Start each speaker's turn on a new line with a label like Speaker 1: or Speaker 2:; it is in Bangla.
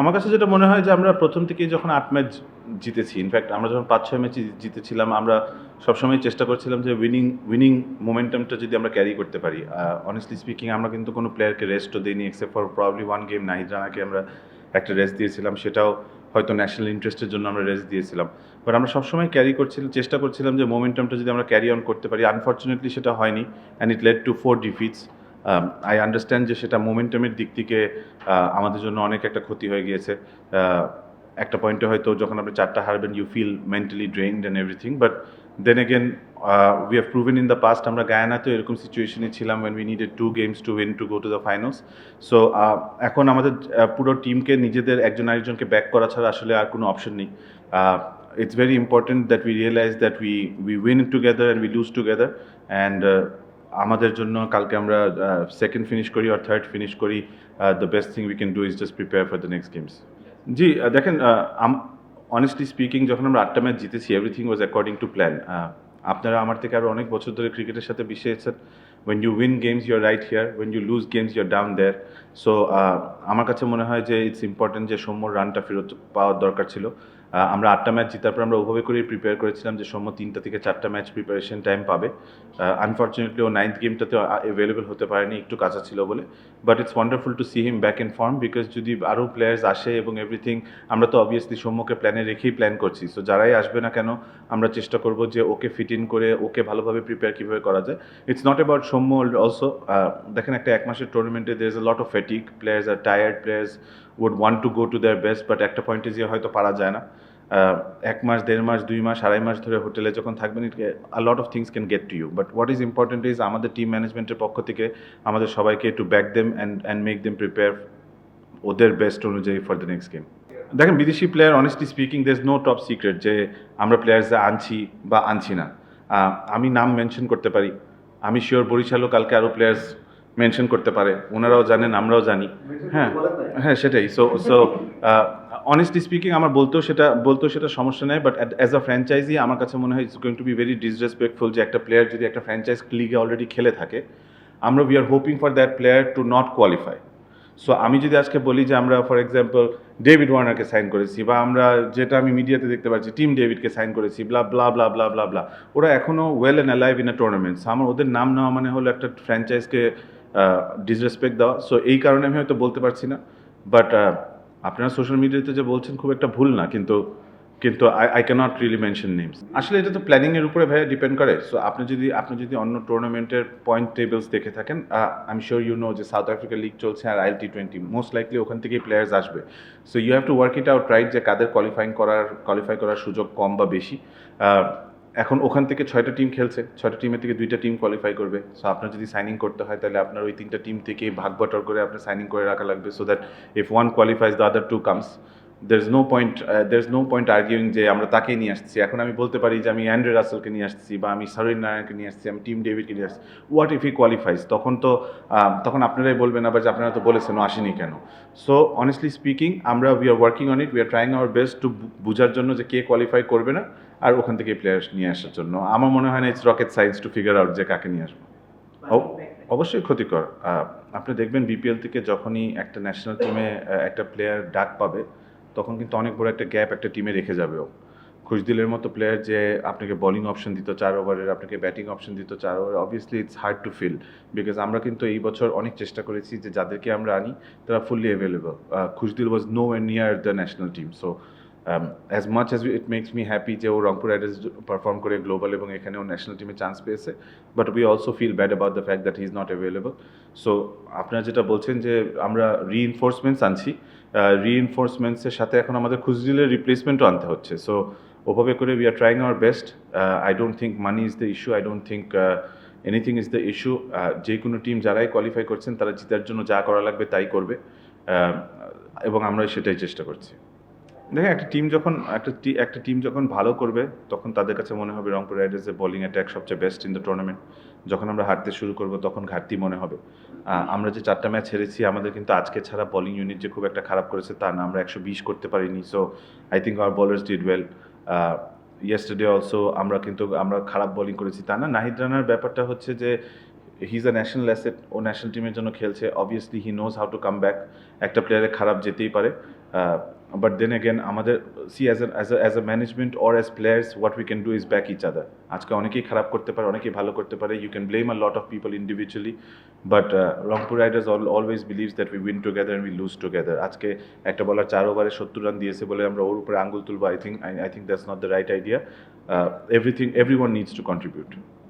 Speaker 1: আমার কাছে যেটা মনে হয় যে আমরা প্রথম থেকেই যখন আট ম্যাচ জিতেছি ইনফ্যাক্ট আমরা যখন পাঁচ, ছয় ম্যাচ জিতেছিলাম, আমরা সবসময় চেষ্টা করছিলাম যে উইনিং উইনিং মোমেন্টামটা যদি আমরা ক্যারি করতে পারি। অনেস্টলি স্পিকিং আমরা কিন্তু কোনো প্লেয়ারকে রেস্টও দিইনি except for probably one game Nahid রানাকে আমরা একটা রেস্ট দিয়েছিলাম, সেটাও হয়তো ন্যাশনাল ইন্টারেস্টের জন্য আমরা রেস্ট দিয়েছিলাম। বাট আমরা সবসময় ক্যারি করছিলাম চেষ্টা করছিলাম যে মোমেন্টামটা যদি আমরা ক্যারি অন করতে পারি। আনফর্চুনেটলি সেটা হয়নি and it led to four defeats I understand যে সেটা মোমেন্টামের দিক থেকে আমাদের জন্য অনেক একটা ক্ষতি হয়ে গিয়েছে। একটা পয়েন্টে হয়তো যখন আপনি চারটা হারবেন you feel mentally drained and everything but then again we have proven in the past আমরা গায়ানাতে এরকম সিচুয়েশনে ছিলাম when we needed two games to win to go to the finals so এখন আমাদের পুরো টিমকে নিজেদের একজন আরেকজনকে ব্যাক করা ছাড়া আসলে আর কোনো অপশন নেই। It's very important that we realise that we we win together and we lose together and আমাদের জন্য কালকে আমরা সেকেন্ড ফিনিশ করি আর থার্ড ফিনিশ করি the best thing we can do is just prepare for the next games জি দেখেন অনেস্টলি স্পিকিং যখন আমরা আটটা ম্যাচ জিতেছি everything was according to plan আপনারা আমার থেকে আরও অনেক বছর ধরে ক্রিকেটের সাথে বিশ্বাসেন when you win games you're right here when you lose games you're down there so আমার কাছে মনে হয় যে ইটস ইম্পর্টেন্ট যে সৌম্যর রানটা ফেরত পাওয়ার দরকার ছিল। আমরা আটটা ম্যাচ জিতার পর আমরা ওভাবে করেই প্রিপেয়ার করেছিলাম যে সৌম্য তিনটা থেকে চারটা ম্যাচ প্রিপারেশন টাইম পাবে। আনফর্চুনেটলি ও নাইন্থ গেমটাতে অ্যাভেলেবল হতে পারেনি, একটু কাঁচা ছিল বলে। But it's wonderful to see him back in form because যদি আরও প্লেয়ার্স আসে এবং এভরিথিং আমরা তো অবভিয়াসলি সৌম্যকে প্ল্যানে রেখেই প্ল্যান করছি। সো যারাই আসবে না কেন, আমরা চেষ্টা করব যে ওকে ফিট ইন করে, ওকে ভালোভাবে প্রিপেয়ার কীভাবে করা যায়। It's not about Soumya also দেখেন একটা এক মাসের টুর্নামেন্টে there is a lot of fatigue players are tired players would want to go to their best but একটা পয়েন্টে যে হয়তো পারা যায় না। এক মাস, দেড় মাস, দুই মাস, আড়াই মাস ধরে হোটেলে যখন থাকবেন it a lot of things can get to you but what is important is আমাদের টিম ম্যানেজমেন্টের পক্ষ থেকে আমাদের সবাইকে to back them and and make them prepare ওদের বেস্ট অনুযায়ী ফর দ্য নেক্সট গেম দেখেন, বিদেশি player honestly speaking there is no top secret যে আমরা প্লেয়ার্সরা আনছি বা আনছি না। আমি নাম মেনশন করতে পারি। আমি শিওর বরিশালও কালকে আরও প্লেয়ার্স মেনশন করতে পারে। ওনারাও জানেন, আমরাও জানি। হ্যাঁ হ্যাঁ সেটাই। সো সো অনেস্টলি স্পিকিং আমার বলতেও সেটা বলতেও সেটা সমস্যা নেই বাট অ্যাজ আ ফ্র্যাঞ্চাইজি আমার কাছে মনে হয় it's going to be very disrespectful যে একটা প্লেয়ার যদি একটা ফ্র্যাঞ্চাইজ লিগে অলরেডি খেলে থাকে, আমরা we are hoping for that player to not qualify so আমি যদি আজকে বলি যে আমরা ফর এক্সাম্পল ডেভিড ওয়ার্নারকে সাইন করেছি, বা আমরা যেটা আমি মিডিয়াতে দেখতে পাচ্ছি টিম ডেভিডকে সাইন করেছি blah blah blah blah blah blah ওরা এখনও well and alive in a tournaments আমার ওদের নাম নেওয়া মানে হলো একটা ফ্র্যাঞ্চাইজকে ডিসরেসপেক্ট দেওয়া। সো এই কারণে আমি হয়তো বলতে পারছি না। বাট আপনারা সোশ্যাল মিডিয়াতে যে বলছেন খুব একটা ভুল না, কিন্তু কিন্তু I I can't really mention names আসলে এটা তো প্ল্যানিংয়ের উপরে ভাইয়া ডিপেন্ড করে। সো আপনি যদি আপনি যদি অন্য টুর্নামেন্টের পয়েন্ট টেবিলস দেখে থাকেন I am sure you know যে সাউথ আফ্রিকা লিগ চলছে আর IL T twenty most likely ওখান থেকেই প্লেয়ার্স আসবে। So you have to work it out right যে কাদের কোয়ালিফাইং করার কোয়ালিফাই করার সুযোগ কম বা বেশি। এখন ওখান থেকে ছয়টা টিম খেলছে। ছয়টা টিমের থেকে দুইটা টিম কোয়ালিফাই করবে। সো আপনার যদি সাইনিং করতে হয়, তাহলে আপনার ওই তিনটা টিম থেকে ভাগ বাটর করে আপনার সাইনিং করে রাখা লাগবে। So that if one qualifies the other two comes there is no point there is no point arguing যে আমরা তাকেই নিয়ে আসছি। এখন আমি বলতে পারি যে আমি অ্যান্ড্রে রাসেলকে নিয়ে আসছি বা আমি সরিন নারায়ণকে নিয়ে আসছি, আমি টিম ডেভিডকে নিয়ে আসছি। হোয়াট ইফ হি কোয়ালিফাইজ তখন তো তখন আপনারাই বলবেন আবার যে আপনারা তো বলেছেন আসেনি কেন? সো অনেস্টলি স্পিকিং আমরা we are working on it we are trying our best to বোঝার জন্য যে কে কোয়ালিফাই করবে না, আর ওখান থেকে প্লেয়ার্স নিয়ে আসার জন্য। আমার মনে হয় না it's rocket science to figure out যে কাকে নিয়ে আসব। অবশ্যই ক্ষতিকর। আপনি দেখবেন বিপিএল থেকে যখনই একটা ন্যাশনাল টিমে একটা প্লেয়ার ডাক পাবে তখন কিন্তু অনেক বড় একটা গ্যাপ একটা টিমে রেখে যাবে ও খুশদিলের মতো প্লেয়ার যে আপনাকে বলিং অপশন দিত চার ওভারের আপনাকে ব্যাটিং অপশন দিত চার over obviously it's hard to fill because আমরা কিন্তু এই বছর অনেক চেষ্টা করেছি যে যাদেরকে আমরা আনি, তারা fully available Khushdil was no near the national team so as much as it makes me happy যে ও রংপুর রাইডার্স পারফর্ম করে গ্লোবাল এবং এখানে ও ন্যাশনাল টিমে চান্স পেয়েছে but we also feel bad about the fact that he is not available so আপনারা যেটা বলছেন যে আমরা রিইনফোর্সমেন্টস আনছি রিইনফোর্সমেন্টসের সাথে এখন আমাদের খুচরিলের রিপ্লেসমেন্টও আনতে হচ্ছে। সো ওভাবে করে we are trying our best I don't think money is the issue I don't think anything is the issue যে কোনো টিম যারাই কোয়ালিফাই করছেন তারা জিতার জন্য যা করা লাগবে তাই করবে এবং আমরা সেটাই চেষ্টা করছি। দেখেন, একটা টিম যখন, একটা একটা টিম যখন ভালো করবে, তখন তাদের কাছে মনে হবে রংপুর রাইডার্সের বোলিং অ্যাটাক সবচেয়ে বেস্ট ইন দ্য টুর্নামেন্ট যখন আমরা হারতে শুরু করব, তখন ঘাটতি মনে হবে। আমরা যে চারটা ম্যাচ হেরেছি, আমাদের কিন্তু আজকে ছাড়া বোলিং ইউনিট যে খুব একটা খারাপ করেছে, তা না। আমরা একশো বিশ করতে পারিনি। So I think our bowlers did well yesterday also আমরা কিন্তু, আমরা খারাপ বোলিং করেছি, তা না। নাহিদ রানার ব্যাপারটা হচ্ছে যে he is a national asset O national টিমের জন্য খেলছে। Obviously he knows how to come back একটা প্লেয়ারে খারাপ যেতেই পারে। বাট দেন অ্যাগেন আমাদের see as as as a management or as players what we can do is back each other আজকে অনেকেই খারাপ করতে পারে, অনেকেই ভালো করতে পারে। You can blame a lot of people individually but Rangpur Riders always believes that we win together and we lose together আজকে একটা বলার চার ওভারে সত্তর রান দিয়েছে বলে আমরা ওর উপরে আঙ্গুল তুলবো I think I think that's not the right idea everything every one needs to contribute